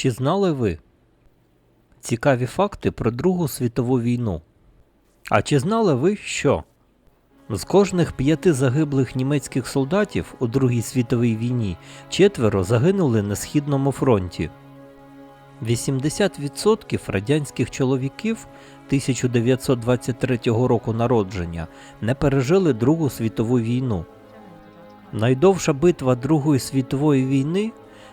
Чи знали ви цікаві факти про Другу світову війну? А чи знали ви, що з кожних п'яти загиблих німецьких солдатів у Другій світовій війні четверо загинули на Східному фронті? 80% радянських чоловіків 1923 року народження не пережили Другу світову війну. Найдовша битва Другої світової війни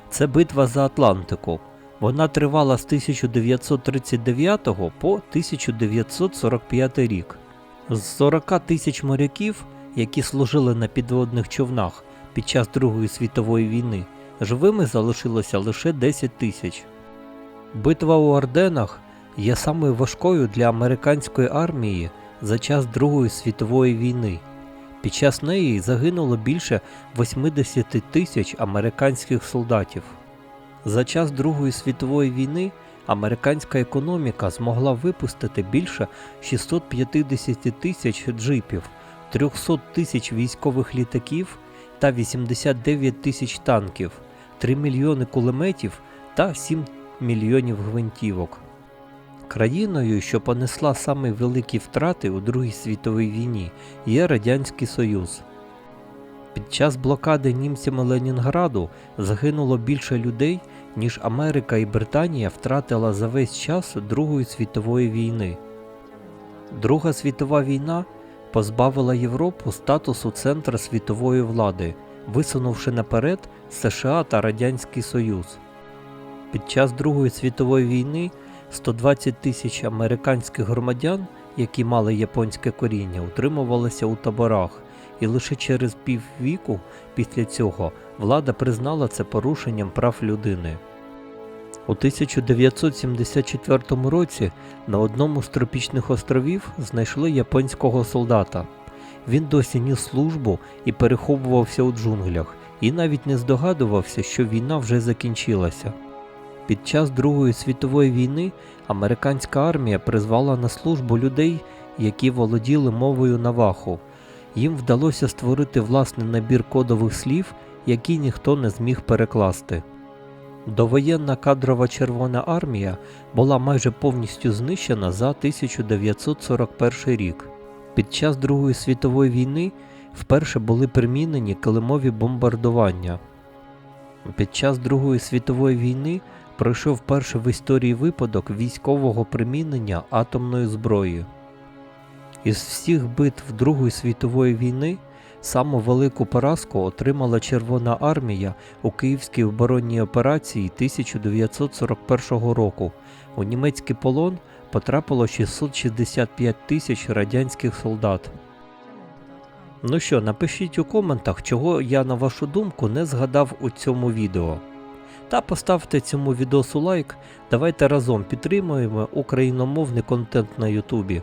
це битва за Атлантику. Вона тривала з 1939 по 1945 рік. З 40 тисяч моряків, які служили на підводних човнах під час Другої світової війни, живими залишилося лише 10 тисяч. Битва у Орденах є самою важкою для американської армії за час Другої світової війни. Під час неї загинуло більше 80 тисяч американських солдатів. За час Другої світової війни американська економіка змогла випустити більше 650 тисяч джипів, 300 тисяч військових літаків та 89 тисяч танків, 3 мільйони кулеметів та 7 мільйонів гвинтівок. Країною, що понесла самі великі втрати у Другій світовій війні, є Радянський Союз. Під час блокади німцями Ленінграду загинуло більше людей, ніж Америка і Британія втратила за весь час Другої світової війни. Друга світова війна позбавила Європу статусу центра світової влади, висунувши наперед США та Радянський Союз. Під час Другої світової війни 120 тисяч американських громадян, які мали японське коріння, утримувалися у таборах, і лише через піввіку після цього влада признала це порушенням прав людини. У 1974 році на одному з тропічних островів знайшли японського солдата. Він досі ніс службу і переховувався у джунглях, і навіть не здогадувався, що війна вже закінчилася. Під час Другої світової війни американська армія призвала на службу людей, які володіли мовою наваху. Їм вдалося створити власний набір кодових слів, які ніхто не зміг перекласти. Довоєнна кадрова Червона армія була майже повністю знищена за 1941 рік. Під час Другої світової війни вперше були примінені килимові бомбардування. Під час Другої світової війни пройшов перший в історії випадок військового примінення атомної зброї. Із всіх битв Другої світової війни саму велику поразку отримала Червона армія у Київській оборонній операції 1941 року. У німецький полон потрапило 665 тисяч радянських солдат. Ну що, напишіть у коментах, чого я, на вашу думку, не згадав у цьому відео. Та поставте цьому відосу лайк. Давайте разом підтримуємо україномовний контент на Ютубі.